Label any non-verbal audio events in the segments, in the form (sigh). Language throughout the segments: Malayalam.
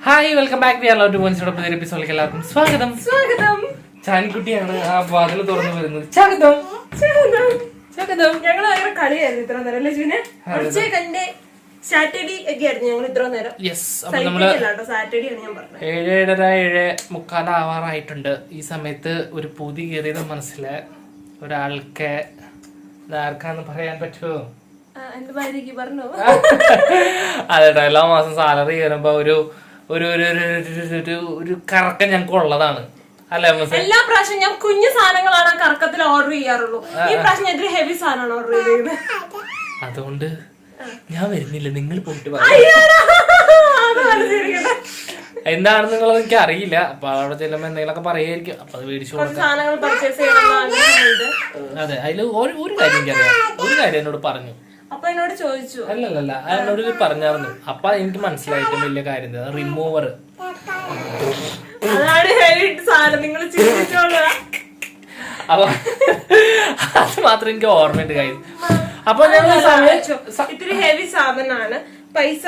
Hi welcome back to two പോയിന്റ്സിന്റെ പുതിയ എപ്പിസോഡിലേക്ക് എല്ലാവർക്കും സ്വാഗതം. സ്വാഗതം. ചാൻകുട്ടിയാണ് ആ വാതിൽ തുറന്നു വരുന്നത്. സ്വാഗതം. സ്വാഗതം. ഞങ്ങൾ ഭയങ്കര കളിയായിരുന്നു ഇത്ര നേരം അല്ലേ ജൂനെ കുറച്ച് കന്റെ സാറ്റർഡേ ഒക്കെ ആയിരുന്നു ഞങ്ങൾ ഇത്ര നേരം. സാറ്റർഡേ ആണ് ഞാൻ പറഞ്ഞത്. ഏഴ് ഏഴര ഏഴ് മുക്കാലാവാറായിട്ടുണ്ട്. ഈ സമയത്ത് ഒരു പൂതി കയറിയത് മനസ്സിൽ ഒരാൾക്ക്. ഇതാർക്കാന്ന് പറയാൻ പറ്റുമോ? (laughs) അതെ അതെട്ടോ എല്ലാ മാസം സാലറി കയറുമ്പോ ഒരു ഒരു ഒരു ഒരു- ഒരു- കറക്കം ഞങ്ങൾക്ക് ഉള്ളതാണ് എല്ലാ പ്രാവശ്യം ഞാൻ കുഞ്ഞു സാധനങ്ങളാണ് കറക്കത്തിൽ ഓർഡർ ചെയ്യാറുള്ളൂ. ഈ പ്രാവശ്യം ഞാൻ ഹെവി സാധനമാണ് ഓർഡർ ചെയ്തത്. അതുകൊണ്ട് ഞാൻ വരുന്നില്ല. നിങ്ങൾ പോയിട്ട്. എന്താണെന്ന് നിങ്ങളത് എനിക്ക് അറിയില്ല. അപ്പൊ അവിടെ ചെല്ലുമ്പോ എന്തെങ്കിലുമൊക്കെ പറയായിരിക്കും. അപ്പൊ അത് മേടിച്ചു കൊടുക്കാം. അതെ അതിൽ ഒരു കാര്യം എനിക്കറിയാം. ഒരു കാര്യം എന്നോട് പറഞ്ഞു. അപ്പൊ എന്നോട് ചോദിച്ചു. അല്ലല്ല എന്നോട് പറഞ്ഞായിരുന്നു. അപ്പൊ എനിക്ക് മനസ്സിലായിട്ടും വലിയ കാര്യം റിമൂവർ അതാണ് ഹെവി സാധനം. നിങ്ങൾ അപ്പൊ അത് മാത്രം എനിക്ക് ഓർമ്മയുണ്ട് കാര്യം അപ്പൊ ഞങ്ങൾ ഇത്തിരി ഹെവി സാധനമാണ്. പൈസ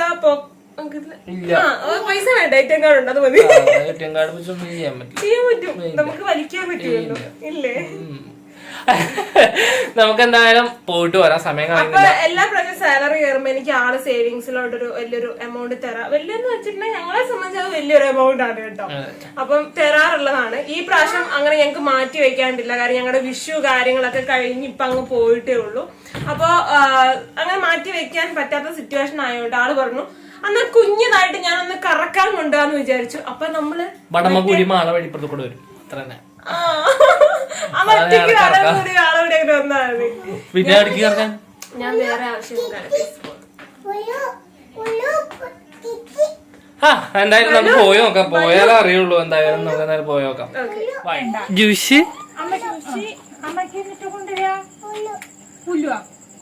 പൈസ വേണ്ട. ഏറ്റവും കാർഡ് ഉണ്ട്. അത് മതി. കാർഡ് ചെയ്യാൻ പറ്റും. നമുക്ക് വലിക്കാൻ പറ്റുമല്ലോ. ഇല്ലേ. (laughs) നമുക്ക് എന്തായാലും പോയിട്ട് വരാം. സമയം അപ്പൊ കളയുന്നില്ല. എല്ലാ പ്രാവശ്യം സാലറി കയറുമ്പോ എനിക്ക് ആൾ സേവിങ്സിലോട്ടൊരു വലിയൊരു എമൗണ്ട് തരാം. വലിയെന്ന് വെച്ചിട്ടുണ്ടെങ്കിൽ ഞങ്ങളെ സംബന്ധിച്ച് അത് വലിയൊരു എമൗണ്ട് ആണ് കേട്ടോ. അപ്പം തരാറുള്ളതാണ്. ഈ പ്രാവശ്യം അങ്ങനെ ഞങ്ങൾക്ക് മാറ്റി വെക്കാണ്ടില്ല. കാരണം ഞങ്ങളുടെ വിഷു കാര്യങ്ങളൊക്കെ കഴിഞ്ഞ് ഇപ്പൊ അങ്ങ് പോയിട്ടേ ഉള്ളൂ. അപ്പൊ ആ, അങ്ങനെ മാറ്റി വെക്കാൻ പറ്റാത്ത സിറ്റുവേഷൻ ആയതുകൊണ്ട് ആൾ പറഞ്ഞു അന്ന് കുഞ്ഞതായിട്ട് ഞാനൊന്ന് കറക്കാൻ കൊണ്ടുപോകാന്ന് വിചാരിച്ചു. അപ്പൊ നമ്മൾ വടമകൂടി മാള വഴിപ്പുറത്ത് കൂടെ വരും. അത്ര തന്നെ പിന്നെ അടുക്കി കിടക്കാൻ ഞാൻ വേറെ ആവശ്യം ആ എന്തായാലും നമുക്ക് പോയി നോക്കാം. പോയാലേ അറിയുള്ളൂ എന്തായാലും നമുക്ക് എന്തായാലും പോയി നോക്കാം. ജ്യൂസ്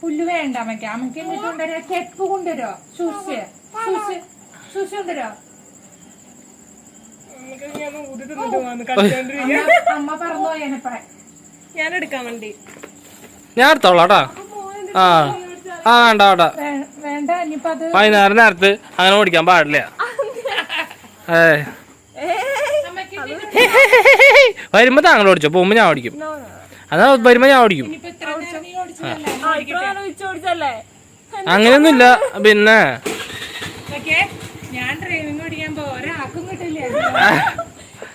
പുല്ല് വേണ്ട അമ്മയ്ക്ക് അമ്മയ്ക്ക് എന്നിട്ട് കൊണ്ടുവരാ. ചെപ്പ് കൊണ്ടുവരോ സൂസ് സൂസ് സൂസ് കൊണ്ടുവരോ അമ്മ- അമ്മ പറഞ്ഞു പോയനപ്പറ ഞാൻ എടുക്കാൻ വേണ്ടി. ഞാൻ എടുത്തോളാട്ടാ ആ. ആ വേണ്ട വേണ്ട. വൈകുന്നേരം നേരത്ത് അങ്ങനെ ഓടിക്കാൻ പാടില്ല. ഏ വരുമ്പോ താങ്കൾ ഓടിച്ചോ? പോകുമ്പോ ഞാൻ ഓടിക്കും. അതാ വരുമ്പോ ഞാൻ ഓടിക്കും. അങ്ങനെയൊന്നുമില്ല. ഇത്ര നേരം നീ ഓടിച്ചതല്ലേ ആ ഇപ്പോഴാണ് ഉച്ചോടിച്ചല്ലേ അങ്ങനെയൊന്നുമില്ല പിന്നെ ഓക്കെ ഞാൻ ഡ്രൈവിംഗ് ഓടിക്കാൻ പോ ഒരാൾക്കും കിട്ടില്ല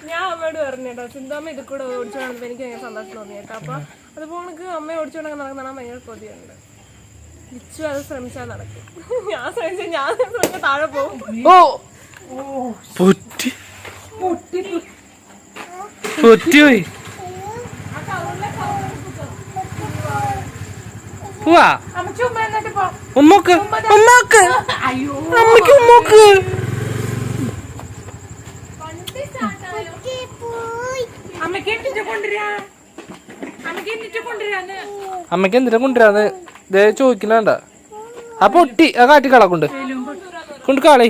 ഞാൻ അമ്മയോട് പറഞ്ഞു കേട്ടോ ചിന്താമ്മ ഇത് കൂടെ ഓടിച്ചു എനിക്ക് ഭയങ്കര സന്തോഷം തോന്നി കേട്ടോ. അപ്പൊ അതുപോലെ എനിക്ക് അമ്മ ഓടിച്ചുകൊണ്ടൊക്കെ നടക്കുന്ന ഭയങ്കര കൊതിയുണ്ട്. ഇച്ചു അത് ശ്രമിച്ചാൽ നടക്കും. ഞാൻ ശ്രമിച്ചാൽ ഞാൻ ശ്രമിച്ചാൽ താഴെ പോകും. ഓ. ഉമ്മക്ക്. അയ്യോ. അമ്മയ്ക്ക് ഉമ്മക്ക്. അമ്മയ്ക്ക് എന്തിനാ കൊണ്ടുവരാന്ന്? ദേ ചോദിക്കുന്നണ്ട. അപ്പൊ ഒട്ടി ആ കാട്ടി കളക്കൊണ്ട് കൊണ്ട്. കാളി.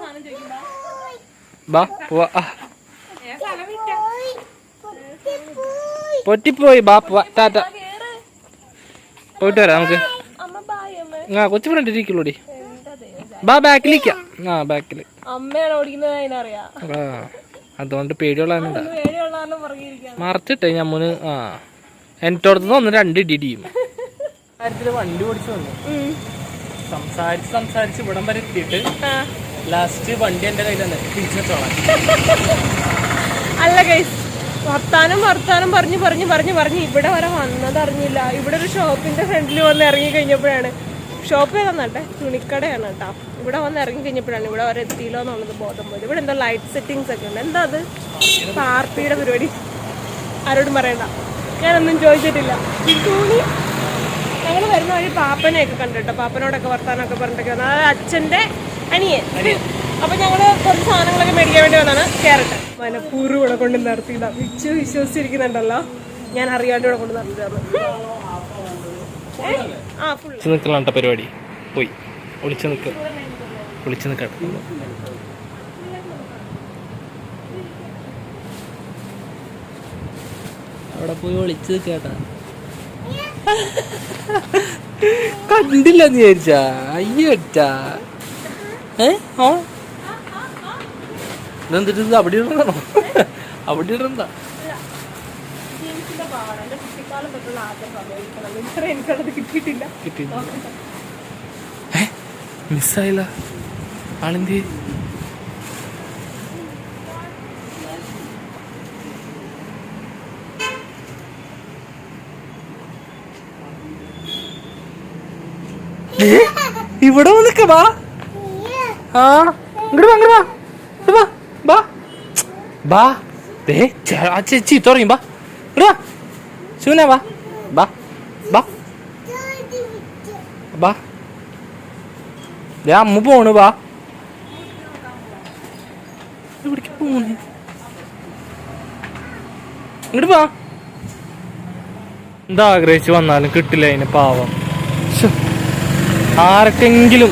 സാധനം ചോദിക്കണ്ട ബാ പോവാ. പൊട്ടിപ്പോയി ബാ പോവാ. ടാറ്റ. പോയിട്ട് വരാം നമുക്ക്. ആ കൊച്ചു ഫ്രണ്ട് ഇരിക്കുള്ളൂടി. ബാ ബാക്കിലിരിക്കാം ആ ബാക്കിൽ അമ്മയാണ് ഓടിക്കുന്നത് അതിനറിയാം. ആ അതുകൊണ്ട് പേടിയുള്ളതാണുണ്ട പേടിയുള്ള കാരണം പറഞ്ഞിരിക്കാം മറച്ചിട്ടേ ഞമ്മന് ആ. എന്നോടത്ത് ഒന്ന് രണ്ട് ഇടി ഇടിയും. കാര്യത്തിൽ വണ്ടി ഓടിച്ചു വന്നു. സംസാരിച്ച് സംസാരിച്ച് ഇവിടം വരെ എത്തിയിട്ട് ലാസ്റ്റ് വണ്ടി എന്റെ കയ്യിൽ തന്നെ തിരിച്ചെത്തോളാം അല്ല ഗൈസ് വർത്താനം വർത്താനം പറഞ്ഞു പറഞ്ഞു പറഞ്ഞു പറഞ്ഞു ഇവിടെ വരെ വന്നതറിഞ്ഞില്ല ഇവിടെ ഒരു ഷോപ്പിന്റെ ഫ്രണ്ടിൽ വന്ന് ഇറങ്ങി കഴിഞ്ഞപ്പോഴാണ് ഷോപ്പ് ഏതാന്നട്ടെ തുണിക്കടയാണ് കേട്ടോ. ഇവിടെ വന്ന് ഇറങ്ങി കഴിഞ്ഞപ്പോഴാണ് ഇവിടെ വരെ എത്തിയില്ലോ എന്നുള്ളത് ബോധം പോയത്. ഇവിടെ എന്തോ ലൈറ്റ് സെറ്റിങ്സ് ഒക്കെ ഉണ്ട്. എന്താ അത്? പാർട്ടിയുടെ പരിപാടി. ആരോടും പറയണ്ട. ഞാനൊന്നും ചോദിച്ചിട്ടില്ല. തുണി ഞങ്ങൾ വരുന്ന വഴി പാപ്പനെയൊക്കെ കണ്ടിട്ടോ പാപ്പനോടൊക്കെ വർത്താനൊക്കെ പറഞ്ഞിട്ടൊക്കെ വന്നു. അതായത് അച്ഛന്റെ അനിയൻ. അപ്പൊ ഞങ്ങൾ കുറച്ച് സാധനങ്ങളൊക്കെ മേടിക്കാൻ വേണ്ടി വന്നാണ്. ക്യാരറ്റ് മനപ്പൂർവം ഇവിടെ കൊണ്ട് നിർത്തിയതാ വിച്ചു വിശ്വസിച്ചിരിക്കുന്നുണ്ടല്ലോ. ഞാൻ അറിയാണ്ട് ഇവിടെ കൊണ്ട് നിർത്തിയതാണ് ഏ? ആ ഫുൾ നിൽക്കലാണ്ട പരിപാടി. പോയി. ഒളിച്ചു നിൽക്ക ഒളിച്ചു നിൽക്കട്ടെ അവിടെ പോയി ഒളിച്ചു നിൽക്കട്ടാ കണ്ടില്ല എന്ന് വിചാരിച്ചാ. അയ്യോറ്റാ ഏ? ഓ ഇതെന്തിട്ട് ഇത് അവിടെ ഇടണോ അവിടെ ഇടണ്ട. കുട്ടിക്കാലം തൊട്ടുള്ള ആഗ്രഹം മേടിക്കണം ഇത്ര എനിക്കത് കിട്ടിയിട്ടില്ല. കിട്ടി ഏ? മിസ്സായില്ല. ആളിന്തി ഇവിടെ വന്നിക്ക വാ ആ ഇങ്ങോട്ട് വാ ഇങ്ങോട്ട് വാ. വാ ബാ. ദേ ആ ചേച്ചി തുറയും ബാ. ഇങ്ങോട്ട് വാ. ശിവനെ വാ Ba? Ba? Ba? ദേ അമ്മ പോണു വാ ഇവിടേക്ക് പോണേ ഇങ്ങോട്ട് വാ എന്താ ആഗ്രഹിച്ച് വന്നാലും കിട്ടില്ല അതിന് പാവം. ആർക്കെങ്കിലും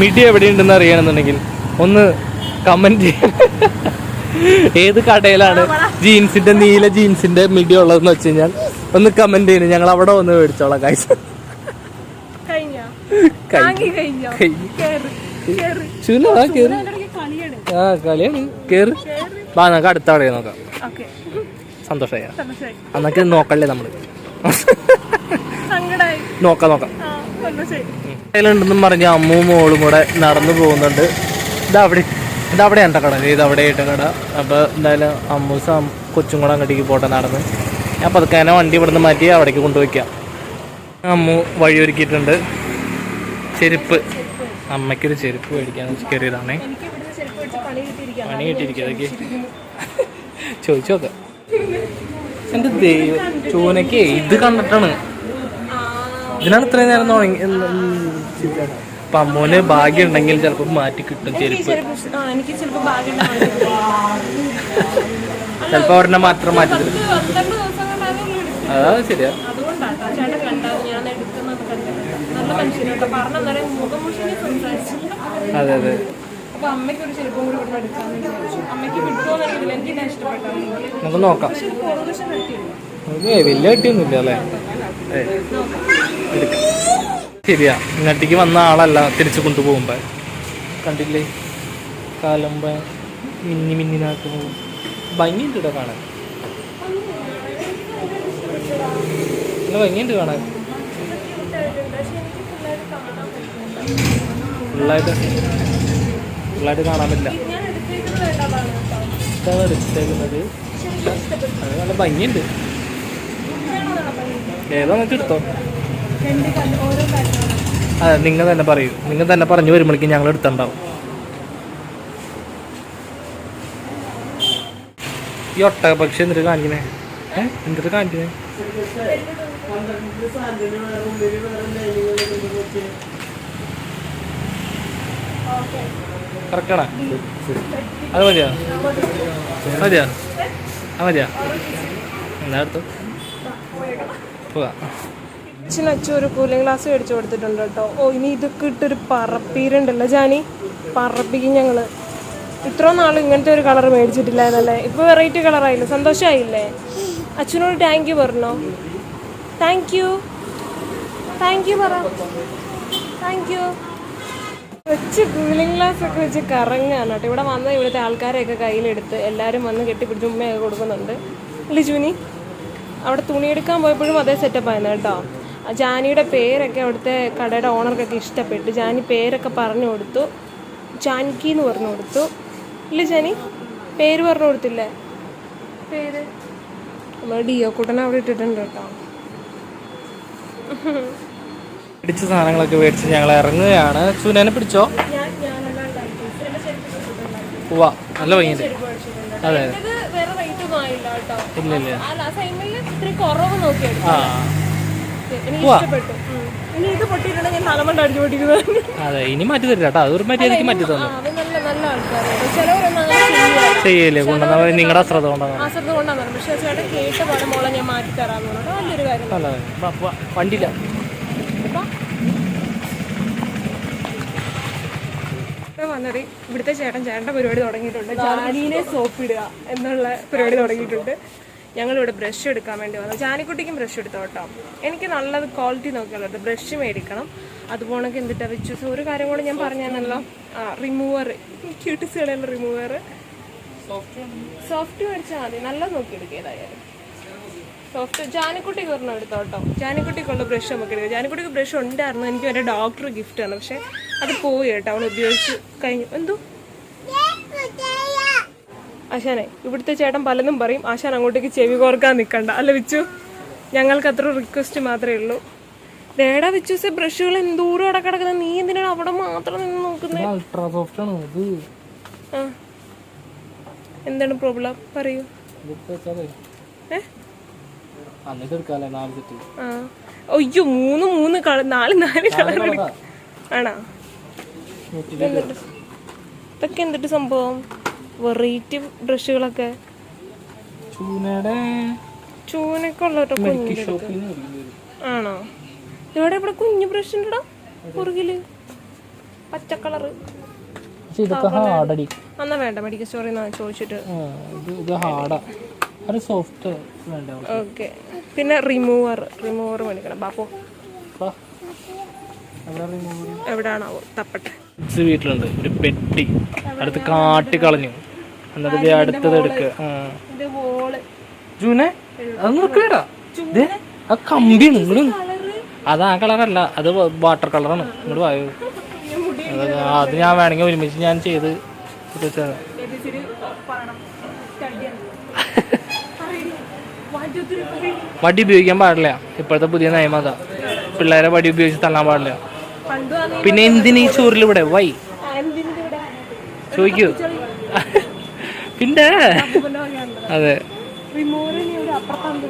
മിടി എവിടെയുണ്ടെന്ന് അറിയണമെന്നുണ്ടെങ്കിൽ ഒന്ന് കമന്റ് ഏത് കടയിലാണ് ജീൻസിന്റെ നീല ജീൻസിന്റെ മിടി ഉള്ളതെന്ന് വെച്ച് കഴിഞ്ഞാൽ ഒന്ന് കമന്റ് ചെയ്യുന്നു ഞങ്ങൾ അവിടെ വന്ന് മേടിച്ചോളാം കൈസ ആ കളിയാണ്. കേറ്. വാ നമുക്ക് അടുത്ത കടയിൽ നോക്കാം. സന്തോഷമായ സന്തോഷമായി അന്നൊക്കെ നോക്കല്ലേ നമ്മൾ? നോക്കാം നോക്കാം. ഉണ്ടെന്നും പറഞ്ഞ് അമ്മും മോളും കൂടെ നടന്നു പോകുന്നുണ്ട്. ഇതവിടെ ഇതവിടെ എന്റെ കട ഇത് അവിടെ ആയിട്ട് കട. അപ്പോൾ എന്തായാലും അമ്മൂസ കൊച്ചും കൂടെ അങ്ങോട്ടേക്ക് പോട്ടെ നടന്ന്. ഞാൻ പതുക്കെ തന്നെ വണ്ടി ഇവിടുന്ന് മാറ്റി അവിടേക്ക് കൊണ്ടുപോയിക്കാം. അമ്മു വഴിയൊരുക്കിയിട്ടുണ്ട് ചെരുപ്പ്. അമ്മയ്ക്കൊരു ചെരുപ്പ് മേടിക്കാൻ കയറിയതാണേ. പണി കിട്ടിയിരിക്കാം പണി കിട്ടിയിരിക്കുന്നതൊക്കെ ചോദിച്ചു നോക്കാം എന്റെ ദൈവം ചൂനയ്ക്ക് ഇത് കണ്ടിട്ടാണ്. ഇതിനാണ് ഇത്രയും നേരം തുടങ്ങി അപ്പൊ അമ്മോന് ഭാഗ്യം ഉണ്ടെങ്കിൽ ചിലപ്പോൾ മാറ്റി കിട്ടും ചെരുപ്പ്. ചിലപ്പോ ചിലപ്പോൾ ഒരെണ്ണം മാത്രം മാറ്റി തരും പന്ത്രണ്ട് ദിവസം അതാ ശരിയാ അതെ അതെ. നമുക്ക് നോക്കാം. വലിയ കട്ടിയൊന്നുമില്ല അല്ലേ. ശരിയാ. ഇങ്ങോട്ടേക്ക് വന്ന ആളല്ല തിരിച്ചു കൊണ്ടുപോകുമ്പോ. കണ്ടില്ലേ? കാലമ്പ മിന്നി മിന്നി പോകും. ഭംഗിയുണ്ട് കേട്ടോ കാണാൻ. നല്ല ഭംഗിയുണ്ട് കാണാൻ. ഫുള്ളായിട്ട് ഫുള്ളായിട്ട് കാണാൻ പറ്റില്ല. ഇതാണ് എടുത്തേക്കുന്നത്. അത് നല്ല ഭംഗിയുണ്ട്. ഏതാ നിങ്ങൾക്ക് എടുത്തോ? അതെ നിങ്ങൾ തന്നെ പറയൂ. നിങ്ങൾ തന്നെ പറഞ്ഞു വരുമ്പോഴേക്കും ഞങ്ങൾ എടുത്തുണ്ടാവും ഈ ഒട്ടക പക്ഷി എന്നിട്ട് കാണിക്കണേ ഏഹ് എന്നിട്ട് കാണിക്കണേ കറക്റ്റാണോ? അത് മതിയോ? മതിയോ? ആ മതിയോ? എല്ലായിടത്തും? പോകാം. കൂലിംഗ് ഒരു കൂളിംഗ് ഗ്ലാസ് മേടിച്ചു കൊടുത്തിട്ടുണ്ട് കേട്ടോ. ഓ ഇനി ഇതൊക്കെ ഇട്ടൊരു പറപ്പീരുണ്ടല്ലോ ജാനി. പറപ്പിക്കും ഞങ്ങൾ. ഇത്രയും നാൾ ഇങ്ങനത്തെ ഒരു കളർ മേടിച്ചിട്ടില്ലായിരുന്നല്ലേ? ഇപ്പൊ വെറൈറ്റി കളറായില്ലേ സന്തോഷമായില്ലേ അച്ഛനോട് താങ്ക് യു പറഞ്ഞോ? താങ്ക് യു താങ്ക് യു പറ. താങ്ക് യു കൊച്ച് കൂളിംഗ് ഗ്ലാസ് ഒക്കെ വെച്ച് കറങ്ങാണ് കേട്ടോ. ഇവിടെ വന്ന ഇവിടുത്തെ ആൾക്കാരെയൊക്കെ കയ്യിലെടുത്ത് എല്ലാവരും വന്ന് കെട്ടിപ്പിടിച്ച് ഉമ്മയൊക്കെ കൊടുക്കുന്നുണ്ട്. ലിജുവിനി അവിടെ തുണിയെടുക്കാൻ പോയപ്പോഴും അതേ സെറ്റപ്പ് ആയിരുന്നു കേട്ടോ. ജാനിയുടെ പേരൊക്കെ അവിടുത്തെ കടയുടെ ഓണർക്കൊക്കെ ഇഷ്ടപ്പെട്ടു ജാനി പേരൊക്കെ പറഞ്ഞു കൊടുത്തു. ജാൻകി എന്ന് പറഞ്ഞു കൊടുത്തു. ഇല്ലേ ജാനി? പേര് പറഞ്ഞു കൊടുത്തില്ലേ? പേര്? നമ്മൾ ഡിയോ കൂട്ടൻ അവിടെ ഇട്ടിട്ടുണ്ട് കേട്ടോ. പിടിച്ച സാധനങ്ങളൊക്കെ മേടിച്ച് ഞങ്ങൾ ഇറങ്ങുകയാണ്. സുനേനെ പിടിച്ചോ? നല്ല ഭംഗിയുണ്ട്. ചെരുപ്പ് അതെ ഇല്ല ഇല്ല. അതെ ഇനി മാറ്റി തരില്ല കേട്ടോ. അതൊരു മര്യാദയ്ക്ക് മാറ്റി തന്നു. നല്ല ആൾക്കാരാണ്. ചിലവരൊന്നും അങ്ങനെ ചെയ്യില്ല? ചെയ്യല്ലേ കൊണ്ടുവന്ന നിങ്ങളുടെ അശ്രദ്ധ കൊണ്ടാണ് പക്ഷെ ചേട്ടൻ കേട്ട ഞാൻ മാറ്റി തരാന്ന് പറഞ്ഞിട്ട് വലിയൊരു കാര്യം വണ്ടിയില്ല. വന്നത് ഇവിടുത്തെ ചേട്ടൻ ചേട്ടന്റെ പരിപാടി തുടങ്ങിയിട്ടുണ്ട്. ജാനീനെ സോപ്പിടുക എന്നുള്ള പരിപാടി തുടങ്ങിയിട്ടുണ്ട്. ഞങ്ങളിവിടെ ബ്രഷ് എടുക്കാൻ വേണ്ടി വന്നു. ജാനിക്കുട്ടിക്കും ബ്രഷ് എടുത്തു കേട്ടോ? എനിക്ക് നല്ലത് ക്വാളിറ്റി നോക്കിയുള്ളത് ബ്രഷ് മേടിക്കണം. അതുപോലെ എന്തിട്ടാ വെച്ചു ഒരു കാര്യം കൂടെ ഞാൻ പറഞ്ഞാണല്ലോ ആ റിമൂവർ ക്യൂട്ടിസ് കളയുള്ള റിമൂവർ സോഫ്റ്റ് മേടിച്ചാൽ മതി. നല്ലത് നോക്കി എടുക്കുക ഏതായാലും. സോഫ്റ്റ് ജാനിക്കുട്ടിക്ക് ഒരെണ്ണം എടുത്തോ കേട്ടോ? ജാനിക്കുട്ടിക്കുള്ള ബ്രഷ് നമുക്ക് എടുക്കാം. ജാനിക്കുട്ടിക്ക് ബ്രഷ് ഉണ്ടായിരുന്നു. എനിക്ക് എന്റെ ഡോക്ടർ ഗിഫ്റ്റാണ് ആണ്. പക്ഷെ അത് പോയി കേട്ടോ. അവൾ ഉപയോഗിച്ച് കഴിഞ്ഞു. എന്തോ? ആശാനെ ഇവിടുത്തെ ചേട്ടൻ പലതും പറയും. ആശാൻ അങ്ങോട്ടേക്ക് ചെവി കോർക്കാൻ നിൽക്കണ്ട അല്ല വിച്ചു ഞങ്ങൾക്ക് അത്ര റിക്വസ്റ്റ് മാത്രമേ ഉള്ളൂ. ദേടാ സെ ബ്രഷുകൾ എന്തോരം അവിടെ കിടക്കുന്നത് നീ എന്തിനാണ് അവിടെ മാത്രം നിന്ന് നോക്കുന്നത് അൾട്രാ സോഫ്റ്റ് ആണ് ഇത്. ആ. എന്താണ് പ്രോബ്ലം പറയൂ. അയ്യോ മൂന്ന് മൂന്ന് കളർ നാല് നാല് കളർ ആണോ? ഇതൊക്കെ എന്തിട്ട് സംഭവം? വെറൈറ്റി ബ്രഷുകളൊക്കെ. ചൂനയുടെ ചൂനൊക്കെ ഉള്ള കേട്ടോ കുഞ്ഞു ആണോ? ഇവിടെ ഇവിടെ കുഞ്ഞു ബ്രഷ് ഉണ്ടടാ പുറകിൽ. പച്ച കളറ്. എന്നാ വേണ്ട മെഡിക്കൽ സ്റ്റോറിൽ നിന്ന് ചോദിച്ചിട്ട്. Soft okay. പിന്നെ റിമൂവർ റിമൂവർ മേടിക്കണം. ബാപ്പോ എവിടാണാവോ? തപ്പട്ടെ. വീട്ടിലുണ്ട്. ഒരു പെട്ടി. അടുത്ത് കാട്ടി കളഞ്ഞു എന്നിട്ട് ഇത് അടുത്തത് എടുക്കുക ജൂനെ അത് നോക്കടാ ആ കമ്പിയാണ് നിങ്ങൾ അത് ആ കളറല്ല അത് വാട്ടർ കളറാണ് ഇങ്ങോട്ട് വായു അത് ഞാൻ വേണമെങ്കിൽ ഒരുമിച്ച് ഞാൻ ചെയ്ത് വെച്ചതാണ്. വടി ഉപയോഗിക്കാൻ പാടില്ല. ഇപ്പോഴത്തെ പുതിയ അതാ പിള്ളേരെ വടി ഉപയോഗിച്ച് തള്ളാൻ പാടില്ല. പിന്നെ പിന്നെ എന്തിനീ ചോറിൽ ഇവിടെ വൈ. ചോദിക്കൂ. (laughs) പിന്നെ അതെ.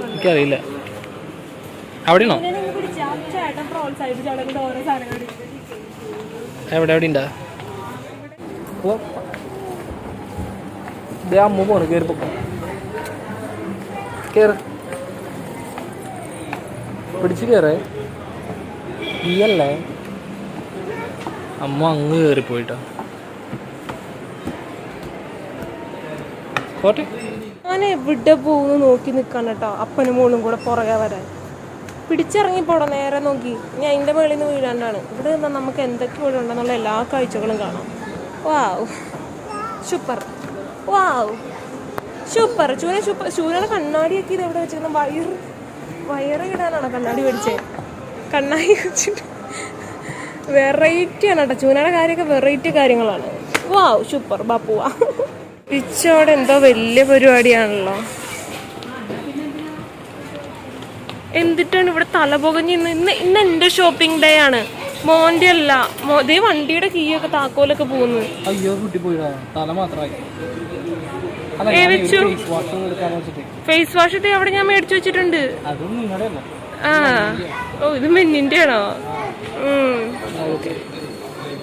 എനിക്കറിയില്ല. അവിടെയാണോ എവിടെ എവിടെ ഉണ്ടാ അമ്മ പോണ് കയറി പൊക്കോ. കേറ്. പിടിച്ച് കയറേ നീയല്ലേ? അമ്മ അങ്ങ് കയറി പോട്ടെ. ഞാൻ എവിടെ പോകുന്നു നോക്കി നിൽക്കാൻ കേട്ടോ. അപ്പനും മോളും കൂടെ പുറകെ വരാൻ. പിടിച്ചിറങ്ങിപ്പോടാ നേരെ നോക്കി. ഞാൻ അതിന്റെ മേളിൽ നിന്ന് വീഴാണ്ടാണ്. ഇവിടെ നിന്നാൽ നമുക്ക് എന്തൊക്കെ ഇവിടെ ഉണ്ടെന്നുള്ള എല്ലാ കാഴ്ചകളും കാണാം. വാവ്. സൂപ്പർ. വാവ്. സൂപ്പർ. ചൂര സൂപ്പർ. ചൂനയുടെ കണ്ണാടിയൊക്കെ ഇത് എവിടെ വെച്ചിരുന്ന? വയർ വയറ് ഇടാനാണ് കണ്ണാടി മേടിച്ചത് കണ്ണാടി വെച്ചിട്ട്. വെറൈറ്റി ആണ് കേട്ടോ. ചൂനയുടെ കാര്യമൊക്കെ വെറൈറ്റി കാര്യങ്ങളാണ്. വാവ്. സൂപ്പർ. ബാപ്പുവാ. പിച്ചോടെ എന്തോ വലിയ പരിപാടിയാണല്ലോ. എന്തിട്ടാണ് ഇവിടെ തല പുകഞ്ഞ് ഇന്ന്? ഇന്ന് ഇന്ന് എന്റെ ഷോപ്പിംഗ് ഡേ ആണ്. മോന്റെ അല്ല. മോ ദേ വണ്ടിയുടെ കീയൊക്കെ താക്കോലൊക്കെ പോകുന്നു അയ്യോ കുട്ടി പോയിടാ. തല മാത്രമായി. ഏ, വെച്ചു. ഫേസ് വാഷ് ഇട്ട് ഇത് അവിടെ ഞാൻ മേടിച്ചു വെച്ചിട്ടുണ്ട്. ആ. ഓ ഇത് മെന്നിന്റെ ആണോ ഉം.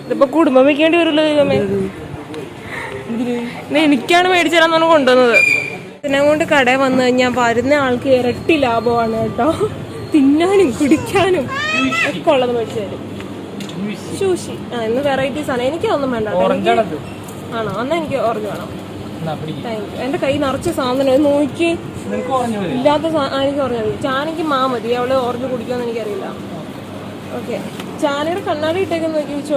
ഇതിപ്പോ കുടുംബം വെക്കേണ്ടി വരുമല്ലോ ദൈവമേ. ഇത് എനിക്കാണ് മേടിച്ചു തരാൻ കൊണ്ടുവന്നത്. ഇതിനെ കൊണ്ട് കടയിൽ വന്നു കഴിഞ്ഞാൽ വരുന്ന ആൾക്ക് ഇരട്ടി ലാഭമാണ് കേട്ടോ. തിന്നാനും കുടിക്കാനും ഒക്കെ ഉള്ളത് മേടിച്ചു തരും. ശൂഷി ആ ഇന്ന് വെറൈറ്റീസ് ആണ് എനിക്കതൊന്നും വേണ്ട. ആണോ? അന്ന് എനിക്ക് ഓറഞ്ച് വേണം. എന്റെ കൈ നിറച്ച സാധനം. നോക്കി. ഇല്ലാത്ത എനിക്ക് ഓറഞ്ച് മതി. ചാനയ്ക്ക് മാ മതി. അവൾ ഓറഞ്ച് കുടിക്കുമെന്ന് എനിക്കറിയില്ല. ഓക്കെ ചാനയുടെ കണ്ണാടി ഇട്ടേക്കെന്ന് നോക്കി. വെച്ചു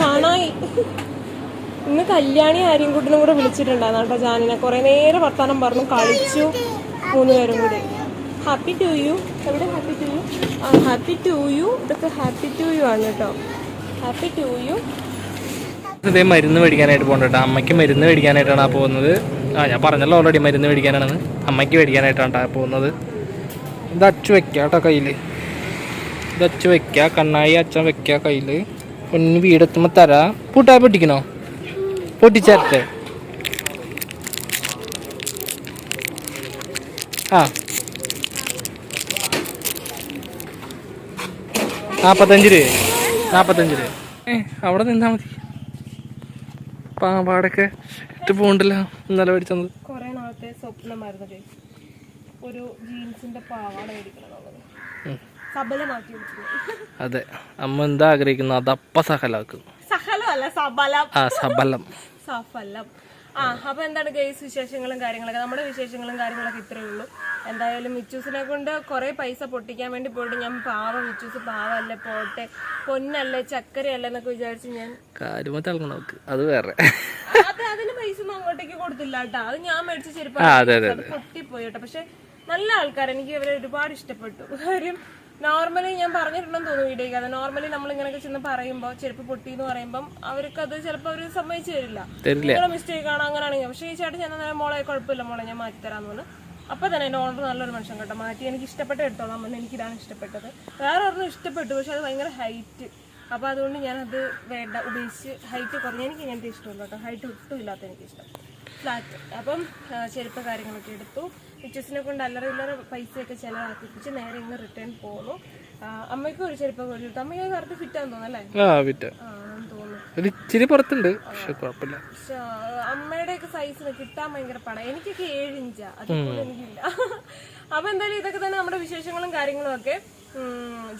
കാണായി. ഇന്ന് കല്യാണി ആര്യൻകുട്ടിനും കൂടെ വിളിച്ചിട്ടുണ്ടായിരുന്നു കേട്ടോ ജാനിനെ. കുറെ നേരം വർത്താനം പറഞ്ഞു കളിച്ചു മൂന്ന് പേരും കൂടി. ഹാപ്പി ടു യു എവിടെ ഹാപ്പി ടു യു ആ ഹാപ്പി ടു യു ഇതൊക്കെ ഹാപ്പി ടു യു ആണ് കേട്ടോ. ഹാപ്പി ടു യു ഇതേ മരുന്ന് മേടിക്കാനായിട്ട് പോകണ്ട അമ്മയ്ക്ക് മരുന്ന് മേടിക്കാനായിട്ടാണ് ആ പോകുന്നത്. ആ ഞാൻ പറഞ്ഞല്ലോ ഓൾറെഡി മരുന്ന് മേടിക്കാനാണ് അമ്മയ്ക്ക് മേടിക്കാനായിട്ടാണ് ട്ടാ പോകുന്നത്. ഇത് അച്ചു വെക്കുക കേട്ടോ കയ്യിൽ ഇത് അച്ചു വെക്കുക കണ്ണായി അച്ഛൻ വെക്കുക കയ്യിൽ ഒന്ന് വീടെത്തുമ്പോൾ തരാം. പൂട്ടായി പൊട്ടിക്കണോ? പൊട്ടിച്ചേരട്ടെ. ആ. നാൽപ്പത്തഞ്ച് രൂപ നാൽപ്പത്തഞ്ച് രൂപ ഏ അവിടെ നിന്നാ മതി. പാമ്പാടൊക്കെ ഇട്ട് പോകണ്ടല്ലോ ഇന്നലെ മേടിച്ചത് കുറെ നാളത്തെ സ്വപ്നമായിരുന്നു ഒരു ജീൻസിന്റെ പാവാട മേടിക്കണം എന്നുള്ളത് ഉം. സബലമാക്കി അതെ. അമ്മ എന്താ ആഗ്രഹിക്കുന്നു അതപ്പ സഹലാക്കും സബലം. ആ സബലം. (laughs) സഫലം. ആ അപ്പൊ എന്താണ് ഗൈസ് വിശേഷങ്ങളും കാര്യങ്ങളൊക്കെ? നമ്മുടെ വിശേഷങ്ങളും കാര്യങ്ങളൊക്കെ ഇത്രയേ ഉള്ളൂ. എന്തായാലും മിച്ചൂസിനെ കൊണ്ട് കുറെ പൈസ പൊട്ടിക്കാൻ വേണ്ടി പോയിട്ട് ഞാൻ പാവ മിച്ചൂസ് പാവല്ലേ പോട്ടെ. പൊന്നല്ലേ ചക്കരയല്ലേ എന്നൊക്കെ വിചാരിച്ച് ഞാൻ അത് വേറെ. അത് അതിന് പൈസ ഒന്നും അങ്ങോട്ടേക്ക് കൊടുത്തില്ല കേട്ടോ. അത് ഞാൻ മേടിച്ച് ചെരുപ്പ് പൊട്ടിപ്പോയി കേട്ടോ. പക്ഷെ നല്ല ആൾക്കാർ എനിക്ക് അവരെ ഒരുപാട് ഇഷ്ടപ്പെട്ടു. കാര്യം നോർമലി ഞാൻ പറഞ്ഞിട്ടുണ്ടെന്ന് തോന്നുന്നു വീഡിയോക്ക് അത് നോർമലി നമ്മൾ ഇങ്ങനെയൊക്കെ ചെന്ന് പറയുമ്പോൾ ചെരുപ്പ് പൊട്ടി എന്ന് പറയുമ്പോൾ അവർക്ക് അത് ചിലപ്പോൾ അവർ സമ്മതിച്ചു തരില്ല. നിങ്ങളുടെ മിസ്റ്റേക്ക് ആണ് അങ്ങനെയാണെങ്കിൽ. പക്ഷേ ഈ ചേട്ടൻ ചെന്ന നേരം മോളെ കുഴപ്പമില്ല മോളെ ഞാൻ മാറ്റി തരാന്ന് പറഞ്ഞു. അപ്പൊ തന്നെ എന്റെ ഓണർ നല്ലൊരു മനുഷ്യൻ കേട്ടോ. മാറ്റി എനിക്ക് ഇഷ്ടപ്പെട്ട എടുത്തോളാം എനിക്ക് ഇതാണ് ഇഷ്ടപ്പെട്ടത്. വേറെ ഒരെണ്ണം ഇഷ്ടപ്പെട്ടു പക്ഷെ അത് ഭയങ്കര ഹൈറ്റ് അപ്പൊ അതുകൊണ്ട് ഞാനത് വേണ്ട ഉപേക്ഷിച്ച് ഹൈറ്റ് കുറഞ്ഞ എനിക്ക് ഇങ്ങനത്തെ ഇഷ്ടമുള്ളൂ കേട്ടോ. ഹൈറ്റ് ഒട്ടും ഇല്ലാത്ത എനിക്കിഷ്ടം. ഫ്ലാറ്റ് അപ്പം ചെരുപ്പ് കാര്യങ്ങളൊക്കെ എടുത്തു. ടീച്ചേഴ്സിനെ കൊണ്ട് അല്ലറ ഇല്ലറ പൈസയൊക്കെ ചിലവാക്കിപ്പിച്ച് നേരെ ഇങ്ങ് റിട്ടേൺ പോന്നു. അമ്മയ്ക്കും ഒരു ചെരുപ്പ് കിട്ടും അമ്മയ്ക്ക് കറക്റ്റ് ഫിറ്റ് ആണെന്ന് തോന്നുന്നു അല്ലേ? ആ വിറ്റ ആണെന്ന് തോന്നുന്നു. ഒരു ഇച്ചിരി പുറത്തുണ്ട് പക്ഷെ കുഴപ്പമില്ല. അമ്മയുടെ ഒക്കെ സൈസിന് കിട്ടാൻ ഭയങ്കര പടം. എനിക്കൊക്കെ ഏഴ് ഇഞ്ചാ. അതുപോലെ എനിക്കില്ല. (laughs) അപ്പൊ എന്തായാലും ഇതൊക്കെ തന്നെ നമ്മുടെ വിശേഷങ്ങളും കാര്യങ്ങളും ഒക്കെ.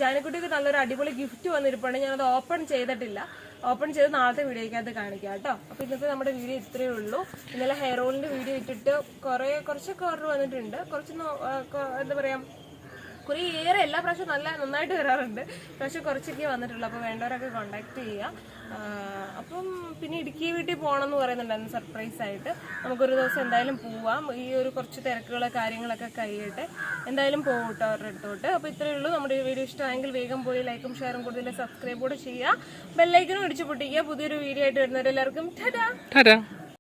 ജാനക്കുട്ടിക്ക് നല്ലൊരു അടിപൊളി ഗിഫ്റ്റ് വന്നിരിപ്പുണ്ട്. ഞാനത് ഓപ്പൺ ചെയ്തിട്ടില്ല. ഓപ്പൺ ചെയ്ത് നാളത്തെ വീഡിയോയ്ക്കകത്ത് കാണിക്കാം കേട്ടോ. അപ്പൊ ഇന്നത്തെ നമ്മുടെ വീഡിയോ ഇത്രയേ ഉള്ളൂ. ഇന്നലെ ഹെയർ ഓയിലിന്റെ വീഡിയോ ഇട്ടിട്ട് കുറെ കുറച്ചൊക്കെ ഓർഡർ വന്നിട്ടുണ്ട്. കുറച്ച് എന്താ പറയാ കുറേ ഏറെ എല്ലാ പ്രാവശ്യവും നല്ല നന്നായിട്ട് വരാറുണ്ട്. പക്ഷെ കുറച്ചൊക്കെ വന്നിട്ടുള്ളൂ. അപ്പോൾ വേണ്ടവരൊക്കെ കോണ്ടാക്ട് ചെയ്യുക. അപ്പം പിന്നെ ഇടുക്കി വീട്ടിൽ പോകണം എന്ന് പറയുന്നുണ്ടായിരുന്നു സർപ്രൈസ് ആയിട്ട്. നമുക്കൊരു ദിവസം എന്തായാലും പോവാം. ഈ ഒരു കുറച്ച് തിരക്കുകൾ കാര്യങ്ങളൊക്കെ കഴിയട്ടെ. എന്തായാലും പോകും കേട്ടോ അവരുടെ അടുത്തോട്ട്. അപ്പോൾ ഇത്രയേ ഉള്ളൂ. നമ്മുടെ ഈ വീഡിയോ ഇഷ്ടമായെങ്കിൽ വേഗം പോയി ലൈക്കും ഷെയറും കൂടുതൽ സബ്സ്ക്രൈബ് കൂടെ ചെയ്യുക. ബെല്ലൈക്കനും ഇടിച്ചു പൊട്ടിക്കുക. പുതിയൊരു വീഡിയോ ആയിട്ട് വരുന്നവരെല്ലാവർക്കും